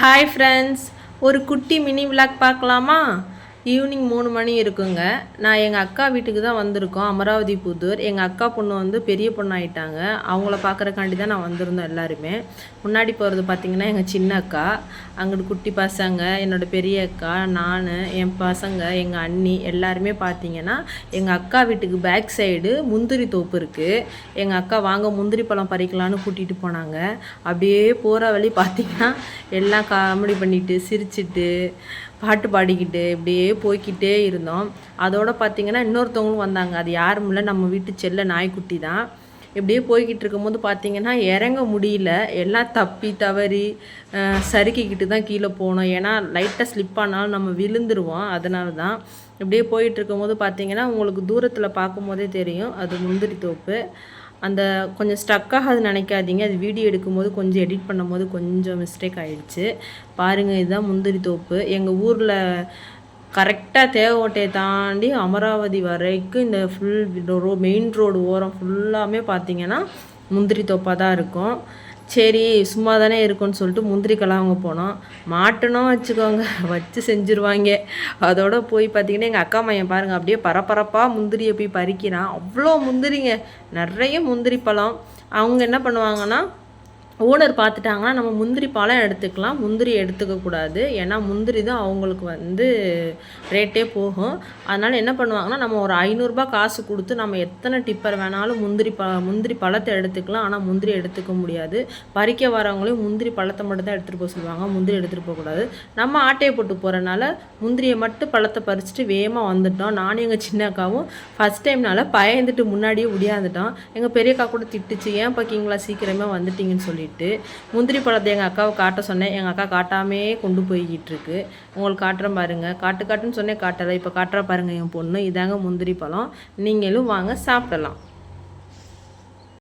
Hi friends ஒரு குட்டி mini vlog பார்க்கலாமா? ஈவினிங் மூணு மணி இருக்குங்க. நான் எங்கள் அக்கா வீட்டுக்கு தான் வந்திருக்கோம். அமராவதி புதூர். எங்கள் அக்கா பொண்ணு வந்து பெரிய பொண்ணு ஆகிட்டாங்க அவங்கள பார்க்குறக்காண்டி தான் நான் வந்திருந்தோம் எல்லாருமே. முன்னாடி போகிறது பார்த்திங்கன்னா எங்கள் சின்ன அக்கா அங்கிட்டு குட்டி பசங்க என்னோட பெரிய அக்கா நான் என் பசங்க எங்கள் அண்ணி எல்லாருமே பார்த்தீங்கன்னா எங்கள் அக்கா வீட்டுக்கு பேக் சைடு முந்திரி தோப்பு இருக்குது எங்கள் அக்கா வாங்க முந்திரி பழம் பறிக்கலான்னு கூட்டிகிட்டு போனாங்க. அப்படியே போகிற வழி பார்த்தீங்கன்னா எல்லாம் காமெடி பண்ணிட்டு சிரிச்சிட்டு பாட்டு பாடிக்கிட்டு இப்படியே அப்படியே போய்க்கிட்டே இருந்தோம். அதோட பார்த்தீங்கன்னா இன்னொருத்தவங்களும் வந்தாங்க. அது யாரும் இல்லை. நம்ம வீட்டு செல்ல நாய்க்குட்டி தான். இப்படியே போய்கிட்டு இருக்கும்போது பார்த்தீங்கன்னா இறங்க முடியல. எல்லாம் தப்பி தவறி சறுக்கிக்கிட்டு தான் கீழே போனோம். ஏன்னா லைட்டாக ஸ்லிப் ஆனாலும் நம்ம விழுந்துருவோம். அதனால தான் இப்படியே போயிட்டு இருக்கும்போது பார்த்தீங்கன்னா உங்களுக்கு தூரத்தில் பார்க்கும்போதே தெரியும். அது முந்திரி தோப்பு. அந்த கொஞ்சம் ஸ்டக் ஆகாது நினைக்காதீங்க. அது வீடியோ எடுக்கும்போது கொஞ்சம் எடிட் பண்ணும்போது கொஞ்சம் மிஸ்டேக் ஆகிடுச்சு பாருங்கள் இதுதான் முந்திரி தோப்பு. எங்கள் ஊரில் கரெக்டாக தேவகோட்டையை தாண்டி அமராவதி வரைக்கும் இந்த ஃபுல் ரோ மெயின் ரோடு ஓரம் ஃபுல்லாமே பார்த்தீங்கன்னா முந்திரி தோப்பாக தான் இருக்கும். சரி சும்மா தானே இருக்கும்னு சொல்லிட்டு முந்திரிக்கெல்லாம் அவங்க போனோம். மாட்டணும் வச்சுக்கோங்க. வச்சு செஞ்சுருவாங்க. அதோட போய் பார்த்தீங்கன்னா எங்கள் அக்கா மையன் பாருங்கள் அப்படியே பரபரப்பாக முந்திரியை போய் பறிக்கிறான். அவ்வளோ முந்திரிங்க. நிறைய முந்திரி பழம். அவங்க என்ன பண்ணுவாங்கன்னா ஓனர் பார்த்துட்டாங்கன்னா நம்ம முந்திரி பழம் எடுத்துக்கலாம். முந்திரி எடுத்துக்கக்கூடாது ஏன்னா முந்திரி தான் அவங்களுக்கு வந்து ரேட்டே போகும். அதனால் என்ன பண்ணுவாங்கன்னா நம்ம ஒரு ஐநூறுரூபா காசு கொடுத்து நம்ம எத்தனை டிப்பர் வேணாலும் முந்திரி ப முந்திரி பழத்தை எடுத்துக்கலாம். ஆனால் முந்திரி எடுத்துக்க முடியாது. பறிக்க வரவங்களையும் முந்திரி பழத்தை மட்டும் தான் எடுத்துகிட்டு போக சொல்லுவாங்க. முந்திரி எடுத்துகிட்டு போகக்கூடாது நம்ம ஆட்டையை போட்டு போகிறனால முந்திரியை மட்டும் பழத்தை பறிச்சுட்டு வேகமாக வந்துட்டோம். நானும் எங்கள் சின்ன அக்காவும் ஃபஸ்ட் டைம்னால பயந்துட்டு முன்னாடியே உடியாந்துட்டோம் எங்கள் பெரிய அக்கா கூட திட்டுச்சு. ஏன் பார்க்கிங்களா சீக்கிரமே வந்துட்டீங்கன்னு சொல்லிட்டு. முந்திரி பழத்தை எங்கள் அக்காவை காட்ட சொன்னேன். எங்கள் அக்கா காட்டாமே கொண்டு போய்கிட்டு இருக்கு உங்களுக்கு காட்டுறேன் பாருங்க. காட்டு காட்டுன்னு சொன்னேன் காட்டலை. இப்போ காட்டுற பாருங்கள் என் பொண்ணு. இதாங்க முந்திரி பழம். நீங்களும் வாங்க சாப்பிடலாம்.